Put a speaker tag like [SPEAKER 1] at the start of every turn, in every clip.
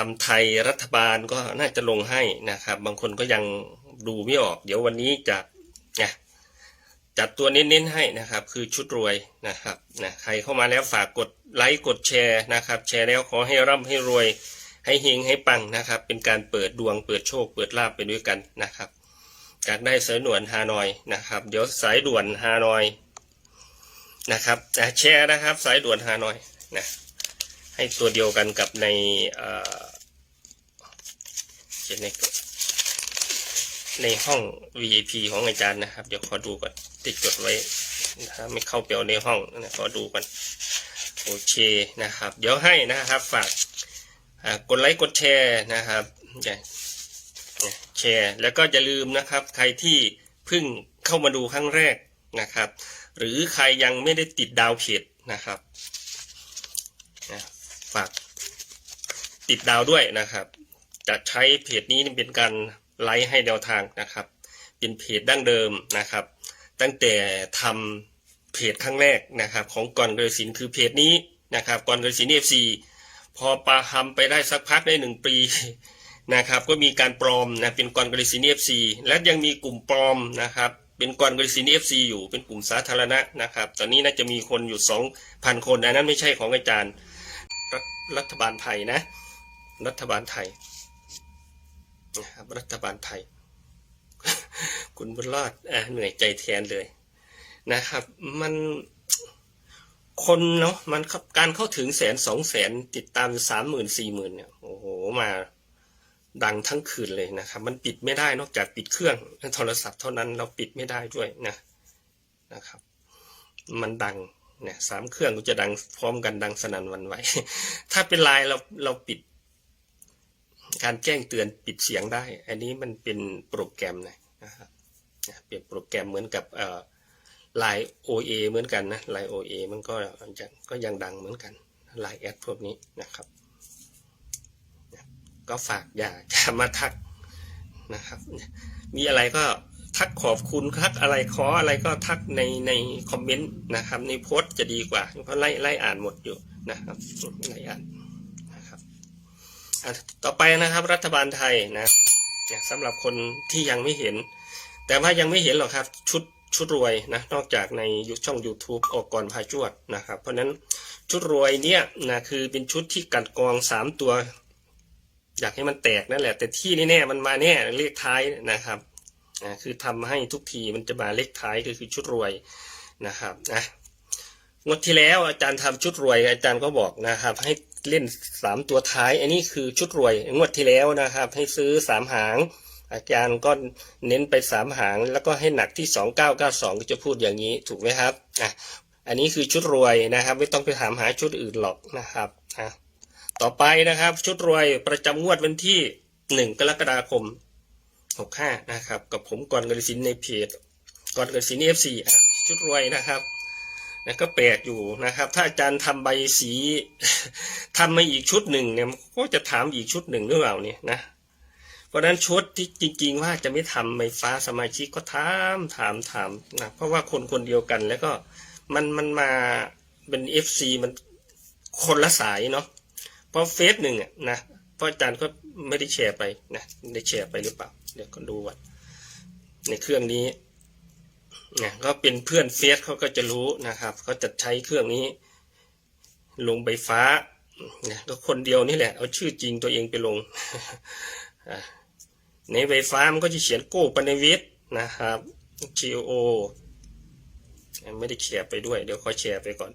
[SPEAKER 1] ตำไทยรัฐบาลก็น่าจะลงให้นะครับ บางคนก็ยังดูไม่ออก เดี๋ยววันนี้จะนี่ยจัดตัวเน้นๆให้นะครับ คือชุดรวยนะครับนะใครเข้ามาแล้วฝากกดไลค์กดแชร์นะครับ แชร์แล้วขอให้ร่ำให้รวย ให้เฮงให้ปังนะครับ เป็นการเปิดดวงเปิดโชค เปิดลาบไปด้วยกันนะครับจากได้สายด่วนฮานอยนะครับ เดี๋ยวสายด่วนฮานอยนะครับแชร์นะครับ สายด่วนฮานอยนะ ให้ตัวเดียวกันกับในเขียนในในห้อง VIP ของอาจารย์นะครับ เดี๋ยวขอดูก่อนติดจดไว้นะครับไม่เข้าไปเอาในห้องนะขอดูก่อนโอเคนะครับ เดี๋ยวให้นะครับ ฝากกดไลค์กดแชร์นะครับแชร์แล้วก็อย่าลืมนะครับ ใครที่เพิ่งเข้ามาดูครั้งแรกนะครับ หรือใครยังไม่ได้ติดดาวเพจนะครับ ฝากติดดาวด้วยนะครับ จะใช้เพจนี้เป็นการไลค์ให้แนวทางนะครับ เป็นเพจดั้งเดิมนะครับ ตั้งแต่ทำเพจครั้งแรกนะครับ ของก่อนเกรสินคือเพจนี้นะครับ ก่อนเกรสินเอฟซีพอปาทำไปได้สักพักได้หนึ่งปีนะครับก็มีการปลอมนะเป็นกรกริสินีเอฟซีและยังมีกลุ่มปลอมนะครับเป็นกรกริสินีเอฟซีอยู่เป็นกลุ่มสาธารณะนะครับ ตอนนี้น่าจะมีคนอยู่สองพันคนอันนั้นไม่ใช่ของอาจารย์ รัฐบาลไทยนะ รัฐบาลไทยนะครับรัฐบาลไทย คุณบุญรอดอะเหนื่อยใจแทนเลยนะครับ มันคนเนาะมันการเข้าถึงแสนสองแสนติดตามสามหมื่นสี่หมื่นเนี่ยโอ้โหมาดังทั้งคืนเลยนะครับ มันปิดไม่ได้นอกจากปิดเครื่องโทรศัพท์เท่านั้นเราปิดไม่ได้ด้วยนะนะครับ มันดัง เนี่ยสามเครื่องก็จะดังพร้อมกันดังสนั่นวันไหว ถ้าเป็นไลน์เราเราปิด การแจ้งเตือนปิดเสียงได้ อันนี้มันเป็นโปรแกรมนะครับเป็นโปรแกรมเหมือนกับไลน์ OA เหมือนกันนะไลน์ OA มันก็ยังก็ยังดังเหมือนกันไลน์แอดพวกนี้นะครับ ก็ฝากอย่าจะมาทักนะครับ มีอะไรก็ ทักขอบคุณทักอะไรขออะไรก็ทักในในคอมเมนต์นะครับ ในโพสต์จะดีกว่า เพราะไล่ไล่อ่านหมดอยู่นะครับไล่อ่านนะครับต่อไปนะครับ รัฐบาลไทยนะเนี่ยสำหรับคนที่ยังไม่เห็น แต่ว่ายังไม่เห็นหรอกครับชุดชุดรวยนะนอกจากในยุช่อง YouTube ออกก่อนพาจวดนะครับ เพราะนั้นชุดรวยเนี่ยนะคือเป็นชุดที่กัดกรองสามตัว อยากให้มันแตกนั่นแหละ แต่ที่แน่ๆมันมาแน่เลขท้ายนะครับ นะคือทำให้ทุกทีมันจะมาเลขท้ายก็คือชุดรวยนะครับนะงวดที่แล้วอาจารย์ทำชุดรวยอาจารย์ก็บอกนะครับ ให้เล่นสามตัวท้าย อันนี้คือชุดรวยงวดที่แล้วนะครับ ให้ซื้อสามหาง อาจารย์ก็เน้นไปสามหาง แล้วก็ให้หนักที่สองเก้าเก้าสองก็จะพูดอย่างนี้ถูกไหมครับอะอันนี้คือชุดรวยนะครับ ไม่ต้องไปถามหาชุดอื่นหรอกนะครับอะต่อไปนะครับชุดรวยประจำงวดวันที่หนึ่งกรกฎาคม หกห้านะครับ กับผมก่อนกระสินในเพจก่อนกระสินเอฟซีชุดรวยนะครับนะก็แปลกอยู่นะครับ ถ้าอาจารย์ทำใบสีทำมาอีกชุดหนึ่งเนี่ยก็จะถามอีกชุดหนึ่งหรือเปล่าเนี่ยนะ เพราะนั้นชุดที่จริง ๆ ว่าจะไม่ทำไฟฟ้าสมาชิกก็ถามถามถามนะเพราะว่าคนคนเดียวกันแล้วก็มันมันมาเป็นเอฟซีมันคนละสายเนาะเพราะเฟซหนึ่งอะนะเพราะอาจารย์ก็ไม่ได้แชร์ไปนะได้แชร์ไปหรือเปล่า เดี๋ยวก็ดูว่าในเครื่องนี้เนี่ยก็เป็นเพื่อนเฟซเขาก็จะรู้นะครับเขาจะใช้เครื่องนี้ ลงไฟฟ้าเนี่ยก็คนเดียวนี่แหละ เอาชื่อจริงตัวเองไปลง ในไฟฟ้ามันก็จะเขียนโก้ปนวิทย์นะครับ G O ไม่ได้แชร์ไปด้วย เดี๋ยวขอแชร์ไปก่อน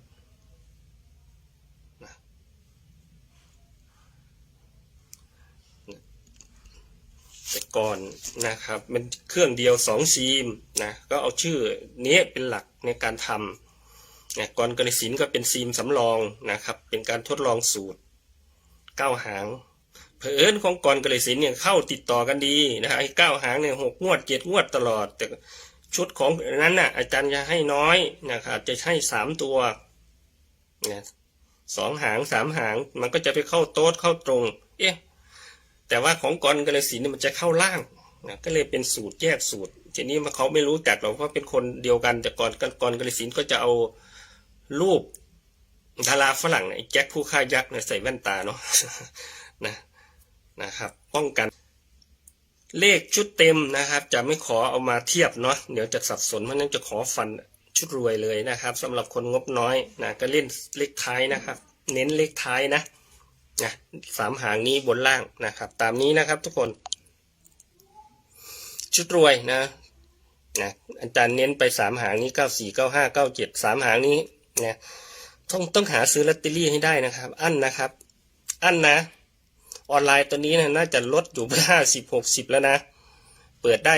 [SPEAKER 1] ก่อนนะครับมันเครื่องเดียวสองซีมนะก็เอาชื่อนี้เป็นหลักในการทำนะก่อนกระสินก็เป็นซีมสำรองนะครับเป็นการทดลองสูตรเก้าหางเผอิญของกรกระสินเนี่ยเข้าติดต่อกันดีนะฮะไอ้เก้าหางเนี่ยหกงวดเจ็ดงวดตลอด แต่ชุดของนั้นน่ะอาจารย์จะให้น้อยนะครับจะให้สามตัวเนี่ยสองหางสามหางมันก็จะไปเข้าโต๊ดเข้าตรง เอ๊ะ แต่ว่าของกรกระสินเนี่ยมันจะเข้าล่างนะก็เลยเป็นสูตรแยกสูตรทีนี้มันเขาไม่รู้จักหรอกเพราะเป็นคนเดียวกันแต่ก่อนกรกระสินก็จะเอารูปดาราฝรั่งไอ้แจ็คผู้ฆ่ายักษ์เนี่ยใส่แว่นตาเนาะนะนะครับ ป้องกันเลขชุดเต็มนะครับ จะไม่ขอเอามาเทียบเนาะเดี๋ยวจะสับสนเพราะนั้นจะขอฟันชุดรวยเลยนะครับสำหรับคนงบน้อยนะก็เล่นเลขท้ายนะครับ เน้นเลขท้ายนะ นะสามหางนี้บนล่างนะครับ ตามนี้นะครับทุกคน ชุดรวยนะนะอาจารย์เน้นไปสามหางนี้เก้าสี่เก้าห้าเก้าเจ็ดสามหางนี้นะต้องต้องหาซื้อลอตเตอรี่ให้ได้นะครับ อั้นนะครับ อั้นนะ ออนไลน์ตัวนี้นะน่าจะลดอยู่ห้าสิบหกสิบแล้วนะ เปิดได้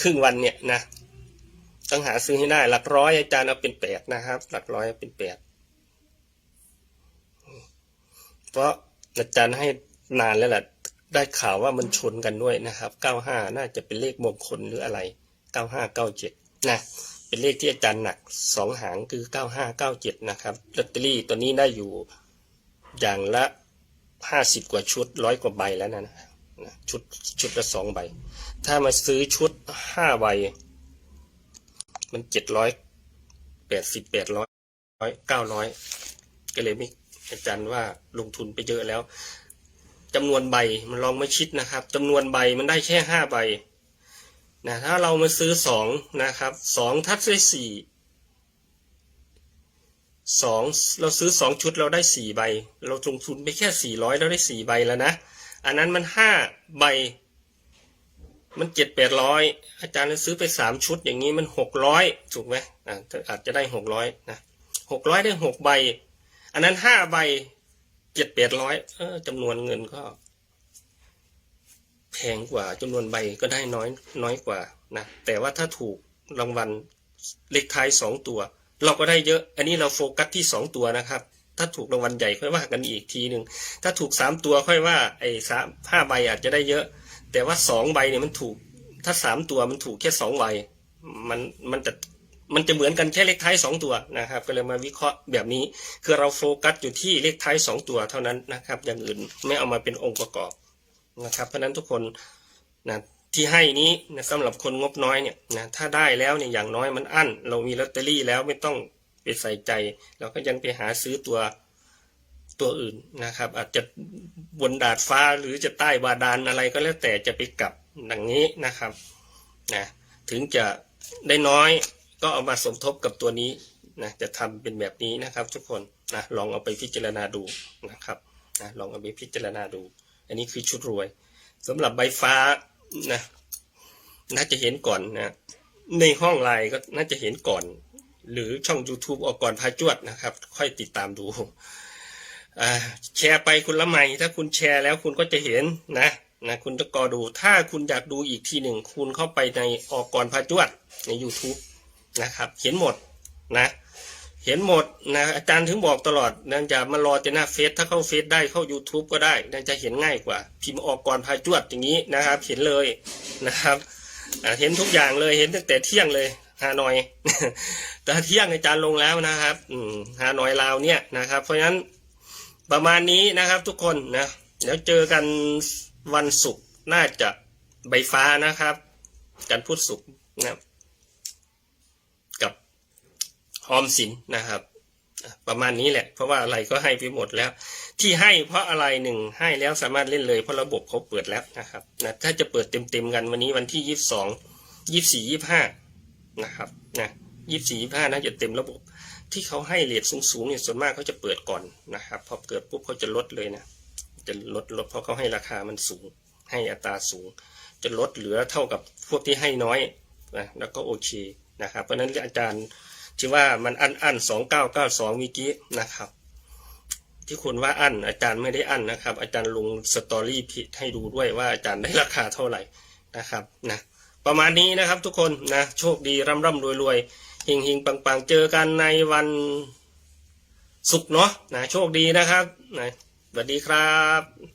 [SPEAKER 1] ครึ่งวันเนี่ยนะต้องหาซื้อให้ได้ หลักร้อยอาจารย์เอาเป็นแปดนะครับ หลักร้อยเอาเป็นแปด เพราะอาจารย์ให้นานแล้วแหละได้ข่าวว่ามันชนกันด้วยนะครับเก้าห้าน่าจะเป็นเลขมงคลหรืออะไรเก้าห้าเก้าเจ็ดนะ เป็นเลขที่อาจารย์หนักสองหางคือเก้าห้าเก้าเจ็ดนะครับลอตเตอรี่ตัวนี้ได้อยู่อย่างละห้าสิบกว่าชุดร้อยกว่าใบแล้วนะนะชุดชุดละสองใบ ถ้ามาซื้อชุดห้าใบ มันเจ็ดร้อยแปดสิบแปดร้อยเก้าร้อยก็เลยไม่ อาจารย์ว่าลงทุนไปเยอะแล้วจำนวนใบมันลองไม่ชิดนะครับจำนวนใบมันได้แค่ห้าใบนะถ้าเรามาซื้อสองนะครับสองทับด้วยสี่สองเราซื้อสองชุดเราได้สี่ใบ เราลงทุนไปแค่สี่ร้อยเราได้สี่ใบแล้วนะ อันนั้นมันห้าใบ มันเจ็ดแปดร้อยอาจารย์ซื้อไปสามชุดอย่างนี้มันหกร้อยถูกไหมอ่าอาจจะได้หกร้อยนะหกร้อยได้หกใบ อันนั้นห้าใบเจ็ดแปดร้อยจำนวนเงินก็ แพงกว่าจำนวนใบก็ได้น้อยน้อยกว่านะแต่ว่าถ้าถูกรางวัลเลขท้ายสองตัว เราก็ได้เยอะ อันนี้เราโฟกัสที่สองตัวนะครับ ถ้าถูกรางวัลใหญ่ค่อยว่ากันอีกทีหนึ่งถ้าถูกสามตัวค่อยว่าไอ้สามห้าใบอาจจะได้เยอะ แต่ว่าสองใบเนี่ยมันถูก ถ้าสามตัวมันถูกแค่สองใบมันมันจะ มันจะเหมือนกันแค่เลขท้ายสองตัวนะครับ ก็เลยมาวิเคราะห์แบบนี้ คือเราโฟกัสอยู่ที่เลขท้ายสองตัวเท่านั้นนะครับ อย่างอื่นไม่เอามาเป็นองค์ประกอบนะครับ เพราะนั้นทุกคนนะที่ให้นี้นะสำหรับคนงบน้อยเนี่ยนะถ้าได้แล้วเนี่ยอย่างน้อยมันอั้น เรามีลอตเตอรี่แล้วไม่ต้องไปใส่ใจ เราก็ยังไปหาซื้อตัวตัวอื่นนะครับ อาจจะบนดาดฟ้าหรือจะใต้บาดาลอะไรก็แล้วแต่จะไปกลับอย่างนี้นะครับนะถึงจะได้น้อย ก็เอามาสมทบกับตัวนี้นะจะทำเป็นแบบนี้นะครับ ทุกคนนะลองเอาไปพิจารณาดูนะครับนะลองเอาไปพิจารณาดู อันนี้คือชุดรวยสำหรับใบฟ้านะน่าจะเห็นก่อนนะในห้องไลน์ก็น่าจะเห็นก่อน หรือช่อง YouTube ออกก่อนพาจวดนะครับ ค่อยติดตามดูแชร์ไปคุณละไมถ้าคุณแชร์แล้วคุณก็จะเห็นนะนะคุณจะกอดูถ้าคุณอยากดูอีกทีหนึ่ง คุณเข้าไปในออกก่อนพาจวดใน YouTube นะครับ เห็นหมดนะ เห็นหมดนะอาจารย์ถึงบอกตลอดนั่นจะมารอแต่หน้าเฟซถ้าเข้าเฟซได้เข้า YouTube ก็ได้นั่นจะเห็นง่ายกว่า พิมพ์ออกก่อนพายจวดอย่างนี้นะครับ เห็นเลยนะครับเห็นทุกอย่างเลยเห็นตั้งแต่เที่ยงเลยฮานอยแต่เที่ยงอาจารย์ลงแล้วนะครับอืฮานอยลาวเนี่ยนะครับ เพราะฉะนั้นประมาณนี้นะครับทุกคนนะเดี๋ยวเจอกันวันศุกร์น่าจะใบฟ้านะครับ กันพุธศุกร์นะครับ ออมสินนะครับ ประมาณนี้แหละ เพราะว่าอะไรก็ให้ไปหมดแล้ว ที่ให้เพราะอะไรหนึ่งให้แล้วสามารถเล่นเลยเพราะระบบเขาเปิดแล้วนะครับนะถ้าจะเปิดเต็มๆกันวันนี้วันที่ยี่สิบสองยี่สี่ยี่ห้านะครับนะยี่สี่ยี่ห้าน่าจะเต็มระบบ ที่เขาให้เลทสูงๆเนี่ยส่วนมากเขาจะเปิดก่อนนะครับ พอเกิดปุ๊บเขาจะลดเลยนะจะลดลดเพราะเขาให้ราคามันสูง ให้อัตราสูง จะลดเหลือเท่ากับพวกที่ให้น้อยนะแล้วก็โอเคนะครับ เพราะฉะนั้นอาจารย์ ที่ว่ามันอันอันสองเก้าเก้าสองเมื่อกี้นะครับ ที่คุณว่าอันอาจารย์ไม่ได้อันนะครับ อาจารย์ลงสตอรี่ผิดให้ดูด้วยว่าอาจารย์ได้ราคาเท่าไหร่นะครับนะประมาณนี้นะครับทุกคนนะโชคดีร่ำร่ำรวยรวยเฮงเฮงปังปังเจอกันในวันศุกร์เนาะนะโชคดีนะครับนะสวัสดีครับ